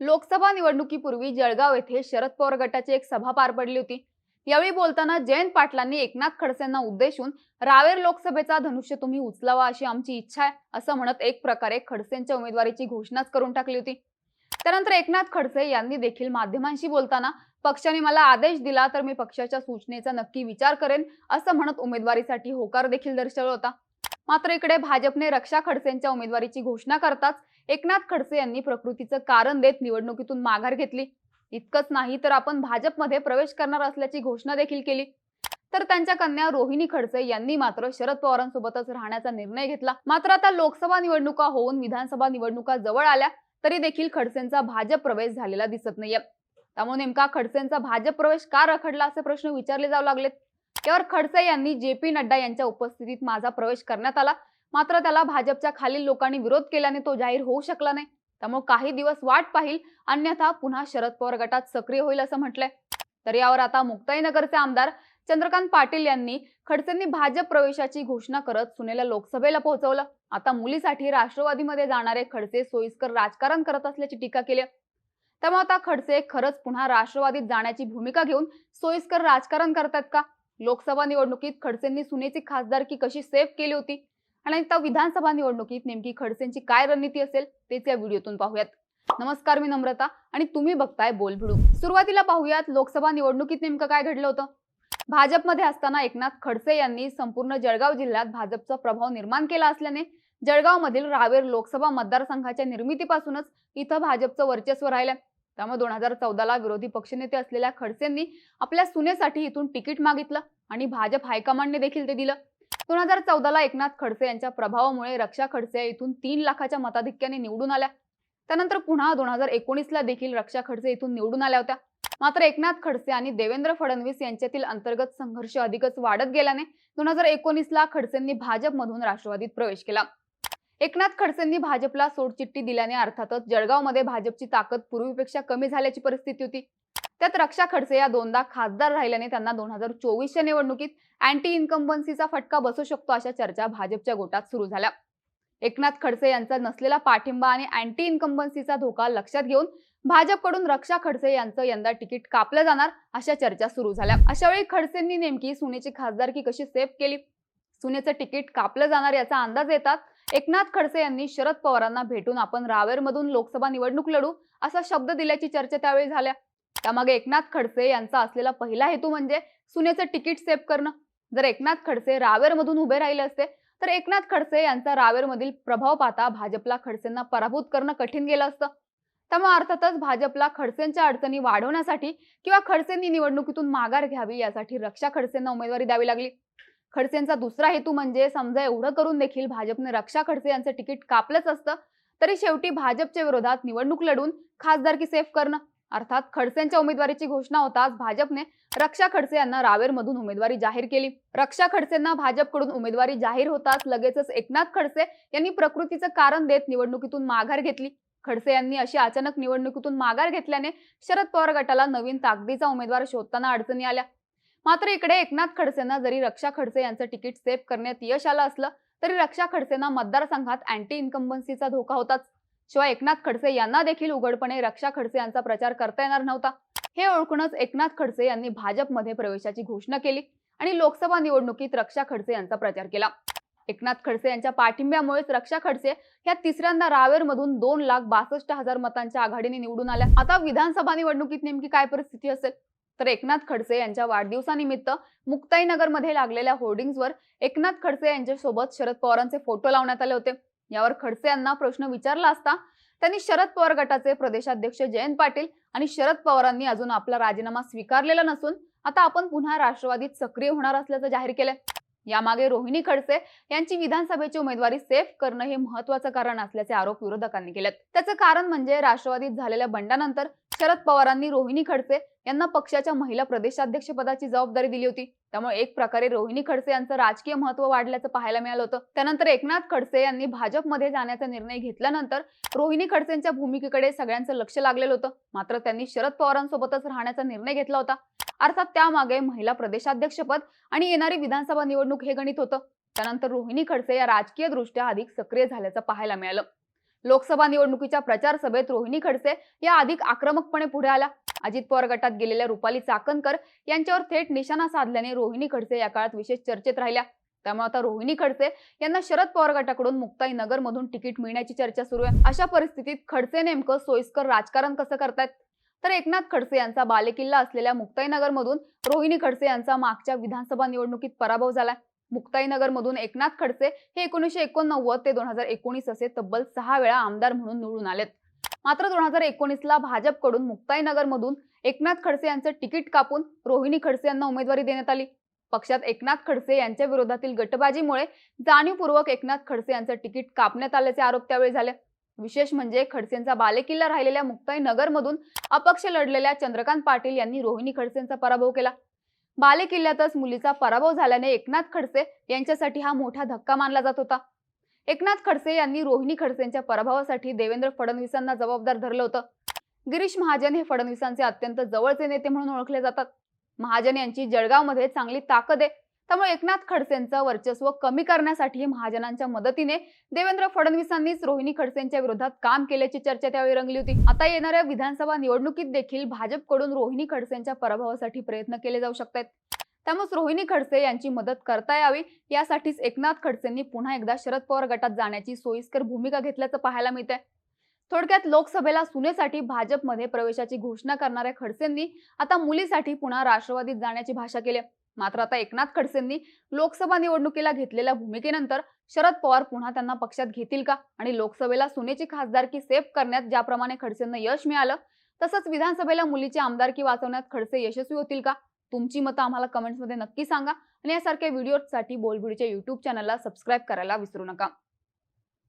लोकसभा निवडणुकीपूर्वी जळगाव येथे शरद पवार गटाची एक सभा पार पडली होती. यावेळी बोलताना जयंत पाटलांनी एकनाथ खडसेंना उद्देशून रावेर लोकसभेचा धनुष्य तुम्ही उचलावा अशी आमची इच्छा आहे असं म्हणत एक प्रकारे खडसेंच्या उमेदवारीची घोषणाच करून टाकली होती. त्यानंतर एकनाथ खडसे यांनी देखील माध्यमांशी बोलताना पक्षाने मला आदेश दिला तर मी पक्षाच्या सूचनेचा नक्की विचार करेन असं म्हणत उमेदवारीसाठी होकार देखील दर्शवला होता. मात्र इकडे भाजपने रक्षा खडसेंच्या उमेदवारीची घोषणा करताच एकनाथ खडसे यांनी प्रकृतीचं कारण देत निवडणुकीतून माघार घेतली. इतकंच नाही तर आपण भाजपमध्ये प्रवेश करणार असल्याची घोषणा देखील केली. तर त्यांच्या कन्या रोहिणी खडसे यांनी मात्र शरद पवारांसोबतच राहण्याचा निर्णय घेतला. मात्र आता लोकसभा निवडणुका होऊन विधानसभा निवडणुका जवळ आल्या तरी देखील खडसेंचा भाजप प्रवेश झालेला दिसत नाहीये. त्यामुळे नेमका खडसेंचा भाजप प्रवेश का रखडला असे प्रश्न विचारले जाऊ लागलेत. यावर खडसे यांनी जे पी नड्डा यांच्या उपस्थितीत माझा प्रवेश करण्यात आला. मात्र त्याला भाजपच्या खालील लोकांनी विरोध केल्याने तो जाहीर होऊ शकला नाही. त्यामुळे काही दिवस वाट पाहिल अन्यथा पुन्हा शरद पवार गटात सक्रिय होईल असं म्हटलंय. तर यावर आता मुक्ताईनगरचे आमदार चंद्रकांत पाटील यांनी खडसेंनी भाजप प्रवेशाची घोषणा करत सुनेला लोकसभेला पोहोचवलं. आता मुलीसाठी राष्ट्रवादीमध्ये जाणारे खडसे सोयीस्कर राजकारण करत असल्याची टीका केली त्यामुळे आता खडसे खरंच पुन्हा राष्ट्रवादीत जाण्याची भूमिका घेऊन सोयीस्कर राजकारण करतात का? लोकसभा निवडणुकीत खडसेंनी सुनेची खासदारकी कशी सेव्ह केली होती? आणि आता विधानसभा निवडणुकीत नेमकी खडसेंची काय रणनीती असेल तेच या व्हिडिओतून पाहूयात. नमस्कार मी नम्रता आणि तुम्ही बघताय बोलभिडू. सुरुवातीला पाहूयात लोकसभा निवडणुकीत नेमकं काय घडलं होतं? भाजपमध्ये असताना एकनाथ खडसे यांनी संपूर्ण जळगाव जिल्ह्यात भाजपचा प्रभाव निर्माण केला असल्याने जळगावमधील रावेर लोकसभा मतदारसंघाच्या निर्मितीपासूनच इथं भाजपचं वर्चस्व राहिलं त्यामुळे दोन हजार चौदाला विरोधी पक्षनेते असलेल्या खडसेंनी आपल्या सुनेसाठी इथून तिकीट मागितलं आणि भाजप हायकमांडने देखील ते दिलं. दोन हजार चौदाला एकनाथ खडसे यांच्या प्रभावामुळे रक्षा खडसे इथून तीन लाखाच्या मताधिक्याने निवडून आल्या. त्यानंतर पुन्हा दोन हजार एकोणीसला देखील रक्षा खडसे इथून निवडून आल्या होत्या. मात्र एकनाथ खडसे आणि देवेंद्र फडणवीस यांच्यातील अंतर्गत संघर्ष अधिकच वाढत गेल्याने दोन हजार एकोणीसला खडसेंनी भाजपमधून राष्ट्रवादीत प्रवेश केला. एकनाथ खडसेंनी भाजपला सोडचिठ्ठी दिल्याने अर्थातच जळगावमध्ये भाजपची ताकद पूर्वीपेक्षा कमी झाल्याची परिस्थिती होती. त्यात रक्षा खडसे या दोनदा खासदार राहिल्याने त्यांना दोन हजार चोवीसच्या निवडणुकीत अँटी इन्कम्बन्सीचा फटका बसू शकतो अशा चर्चा भाजपच्या गोटात सुरू झाल्या. एकनाथ खडसे यांचा नसलेला पाठिंबा आणि अँटी इन्कम्बन्सीचा धोका लक्षात घेऊन भाजपकडून रक्षा खडसे यांचं यंदा तिकीट कापलं जाणार अशा चर्चा सुरू झाल्या. अशावेळी खडसेंनी नेमकी सुनेची खासदारकी कशी सेव्ह केली? सुनेचं तिकीट कापलं जाणार याचा अंदाज येतात एकनाथ खडसे यांनी शरद पवारांना भेटून आपण रावेरमधून लोकसभा निवडणूक लढू असा शब्द दिल्याची चर्चा त्यावेळी झाल्या. त्यामागे एकनाथ खडसे यांचा असलेला पहिला हेतू म्हणजे सुनेचं तिकीट सेव्ह करणं. जर एकनाथ खडसे रावेरमधून उभे राहिले असते तर एकनाथ खडसे यांचा रावेरमधील प्रभाव पाहता भाजपला खडसेंना पराभूत करणं कठीण गेलं असतं. त्यामुळे अर्थातच भाजपला खडसेंच्या अडचणी वाढवण्यासाठी किंवा खडसेंनी निवडणुकीतून माघार घ्यावी यासाठी रक्षा खडसेंना उमेदवारी द्यावी लागली. खडसेंचा दुसरा हेतू म्हणजे समजा एवढं करून देखील भाजपने रक्षा खडसे यांचं तिकीट कापलंच असतं तरी शेवटी भाजपच्या विरोधात निवडणूक लढून खासदारकी सेफ करणं. अर्थात खडसेंच्या उमेदवारीची घोषणा होताच भाजपने रक्षा खडसे यांना रावेरमधून उमेदवारी जाहीर केली. रक्षा खडसेंना भाजपकडून उमेदवारी जाहीर होताच लगेचच एकनाथ खडसे यांनी प्रकृतीचं कारण देत निवडणुकीतून माघार घेतली. खडसे यांनी अशी अचानक निवडणुकीतून माघार घेतल्याने शरद पवार गटाला नवीन ताकदीचा उमेदवार शोधताना अडचणी आल्या. मात्र इकडे एकनाथ खडसेंना जरी रक्षा खडसे यांचं तिकीट सेफ करण्यात यश आलं असलं तरी रक्षा खडसेंना मतदारसंघात अँटी इन्कम्बन्सीचा धोका होताच. शिवाय एकनाथ खडसे यांना देखील उघडपणे रक्षा खडसे यांचा प्रचार करता येणार नव्हता. हे ओळखूनच एकनाथ खडसे यांनी भाजपमध्ये प्रवेशाची घोषणा केली आणि लोकसभा निवडणुकीत रक्षा खडसे यांचा प्रचार केला. एकनाथ खडसे यांच्या पाठिंब्यामुळेच रक्षा खडसे या तिसऱ्यांदा रावेरमधून दोन लाख बासष्ट हजार मतांच्या आघाडीने निवडून आल्या. आता विधानसभा निवडणुकीत नेमकी काय परिस्थिती असेल? तर एकनाथ खडसे यांच्या वाढदिवसानिमित्त मुक्ताईनगरमध्ये लागलेल्या होर्डिंग्सवर एकनाथ खडसे यांच्यासोबत शरद पवारांचे फोटो लावण्यात आले होते. यावर खडसे यांना प्रश्न विचारला असता त्यांनी शरद पवार गटाचे प्रदेशाध्यक्ष जयंत पाटील आणि शरद पवारांनी अजून आपला राजीनामा स्वीकारलेला नसून आता आपण पुन्हा राष्ट्रवादीत सक्रिय होणार असल्याचं जाहीर केलंय. यामागे रोहिणी खडसे यांची विधानसभेची उमेदवारी सेफ करणं हे महत्वाचं कारण असल्याचे आरोप विरोधकांनी केलेत. त्याचं कारण म्हणजे राष्ट्रवादीत झालेल्या बंडानंतर शरद पवारांनी रोहिणी खडसे यांना पक्षाच्या महिला प्रदेशाध्यक्ष पदाची जबाबदारी दिली होती. त्यामुळे एक प्रकारे रोहिणी खडसे यांचं राजकीय महत्त्व वाढल्याचं पाहायला मिळालं होतं. त्यानंतर एकनाथ खडसे यांनी भाजपमध्ये जाण्याचा निर्णय घेतल्यानंतर रोहिणी खडसेंच्या भूमिकेकडे सगळ्यांचं लक्ष लागलेलं होतं. मात्र त्यांनी शरद पवारांसोबतच राहण्याचा निर्णय घेतला होता. अर्थात त्यामागे महिला प्रदेशाध्यक्षपद आणि येणारी विधानसभा निवडणूक हे गणित होतं. त्यानंतर रोहिणी खडसे या राजकीय दृष्ट्या अधिक सक्रिय झाल्याचं पाहायला मिळालं. लोकसभा निवडणुकीच्या प्रचार सभेत रोहिणी खडसे या अधिक आक्रमकपणे पुढे आला अजित पवार गटात गेलेल्या रुपाली चाकणकर यांच्यावर थेट निशाणा साधल्याने रोहिणी खडसे या काळात विशेष चर्चेत राहिल्या. त्यामुळे आता रोहिणी खडसे यांना शरद पवार गटाकडून मुक्ताई नगर मधून तिकीट मिळण्याची चर्चा सुरू आहे. अशा परिस्थितीत खडसे नेमकं सोयीस्कर राजकारण कसं करतायत? तर एकनाथ खडसे यांचा बालेकिल्ला असलेल्या मुक्ताईनगर मधून रोहिणी खडसे यांचा मागच्या विधानसभा निवडणुकीत पराभव झालाय. मुक्ताईनगरमधून एकनाथ खडसे हे एकोणीसशे एकोणनव्वद ते दोन हजार एकोणीस असे तब्बल सहा वेळा आमदार म्हणून निवडून आलेत. मात्र दोन हजार एकोणीसला भाजपकडून मुक्ताईनगरमधून एकनाथ खडसे यांचं तिकीट कापून रोहिणी खडसे यांना उमेदवारी देण्यात आली. पक्षात एकनाथ खडसे यांच्या विरोधातील गटबाजीमुळे जाणीवपूर्वक एकनाथ खडसे यांचं तिकीट कापण्यात आल्याचे आरोप त्यावेळी झाले. विशेष म्हणजे खडसेंचा बालेकिल्ला राहिलेल्या मुक्ताई अपक्ष लढलेल्या चंद्रकांत पाटील यांनी रोहिणी खडसेंचा पराभव केला. बालेकिल्ल्यातच मुलीचा पराभव झाल्याने एकनाथ खडसे यांच्यासाठी हा मोठा धक्का मानला जात होता. एकनाथ खडसे यांनी रोहिणी खडसेंच्या पराभवासाठी देवेंद्र फडणवीसांना जबाबदार धरलं होतं. गिरीश महाजन हे फडणवीसांचे अत्यंत जवळचे नेते म्हणून ओळखले जातात. महाजन यांची जळगावमध्ये चांगली ताकद आहे. त्यामुळे एकनाथ खडसेंचं वर्चस्व कमी करण्यासाठी महाजनांच्या मदतीने देवेंद्र फडणवीसांनीच रोहिणी खडसेंच्या विरोधात काम केल्याची चर्चा त्यावेळी रंगली होती. आता येणाऱ्या विधानसभा निवडणुकीत देखील भाजपकडून रोहिणी खडसेंच्या पराभवासाठी प्रयत्न केले जाऊ शकतात. त्यामुळेच रोहिणी खडसे यांची मदत करता यावी यासाठीच एकनाथ खडसेंनी पुन्हा एकदा शरद पवार गटात जाण्याची सोयीस्कर भूमिका घेतल्याचं पाहायला मिळतंय. थोडक्यात लोकसभेला सुनेसाठी भाजपमध्ये प्रवेशाची घोषणा करणाऱ्या खडसेंनी आता मुलीसाठी पुन्हा राष्ट्रवादीत जाण्याची भाषा केली मात्र आता एकनाथ खडसेंनी लोकसभा निवडणुकीला घेतलेल्या भूमिकेनंतर शरद पवार पुन्हा त्यांना पक्षात घेतील का? आणि लोकसभेला सुनेची खासदारकी सेफ करण्यात ज्याप्रमाणे खडसेंना यश मिळालं तसंच विधानसभेला मुलीची आमदारकी वाचवण्यात खडसे यशस्वी होतील का? तुमची मतं आम्हाला कमेंट्समध्ये नक्की सांगा आणि यासारख्या व्हिडिओसाठी बोलबिडीच्या युट्यूब चॅनलला सबस्क्राईब करायला विसरू नका.